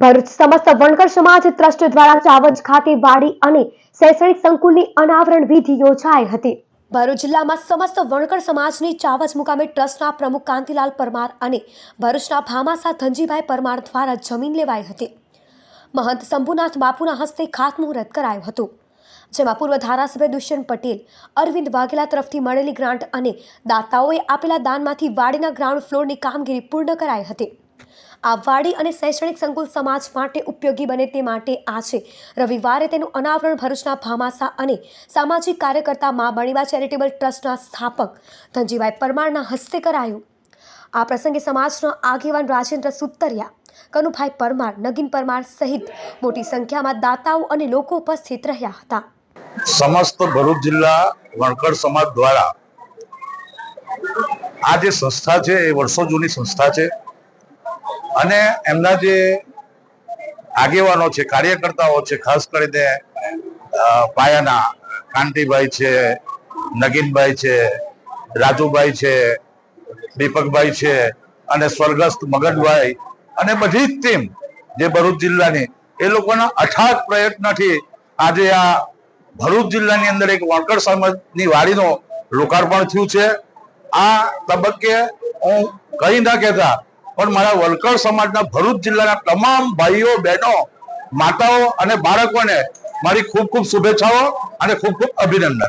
ભરૂચ સમસ્ત વણકર સમાજ ટ્રસ્ટ દ્વારા ચાવજ ખાતે વાડી અને શૈક્ષણિક સંકુલની અનાવરણ વિધિ યોજાઈ હતી. ભરૂચ જિલ્લામાં સમસ્ત વણકર સમાજની ચાવજ મુકામે ટ્રસ્ટના પ્રમુખ કાંતિલાલ પરમાર અને ભરૂચના ભામાસા ધનજીભાઈ પરમાર દ્વારા જમીન લેવાઈ હતી. મહંત શંભુનાથ બાપુના હસ્તે ખાતમુહૂર્ત કરાયું હતું. જેમાં પૂર્વ ધારાસભ્ય દુષ્યંત પટેલ, અરવિંદ વાઘેલા તરફથી મળેલી ગ્રાન્ટ અને દાતાઓએ આપેલા દાનમાંથી વાડીના ગ્રાઉન્ડ ફ્લોરની કામગીરી પૂર્ણ કરાઈ હતી. આ વાડી અને શૈક્ષણિક સંકુલ સમાજ માટે ઉપયોગી બને તે માટે આજે રવિવારે તેનું અનાવરણ ભરૂચના ભામાસા અને સામાજિક કાર્યકર્તા મા બણીબા ચેરિટેબલ ટ્રસ્ટના સ્થાપક ધનજીભાઈ પરમારના હસ્તે કરાયું. આ પ્રસંગે સમાજના આગેવાન રાજેન્દ્ર સુતરિયા કનુભાઈ પરમાર, નગીન પરમાર સહિત મોટી સંખ્યામાં દાતાઓ અને લોકો ઉપસ્થિત રહ્યા હતા. સમસ્ત ભરૂચ જિલ્લા વણકર સમાજ દ્વારા આ જે સંસ્થા છે, એ વર્ષો જૂની સંસ્થા છે. અને એમના જે આગેવાનો છે, કાર્યકર્તાઓ છે, ખાસ કરીને પાયાના, કાંતિભાઈ છે, નગીનભાઈ છે, રાજુભાઈ છે, દીપકભાઈ છે અને સ્વર્ગસ્થ મગનભાઈ અને બધી જ ટીમ જે ભરૂચ જિલ્લાની, એ લોકોના અઠાગ પ્રયત્નથી આજે આ ભરૂચ જિલ્લાની અંદર એક વણકર સમાજની વાડીનું લોકાર્પણ થયું છે. આ તબક્કે હું કહી ના કહેતા પણ મારા વલકર સમાજના ભરૂચ જિલ્લાના તમામ ભાઈઓ, બહેનો, માતાઓ અને બાળકોને મારી ખૂબ ખૂબ શુભેચ્છાઓ અને ખૂબ ખૂબ અભિનંદન.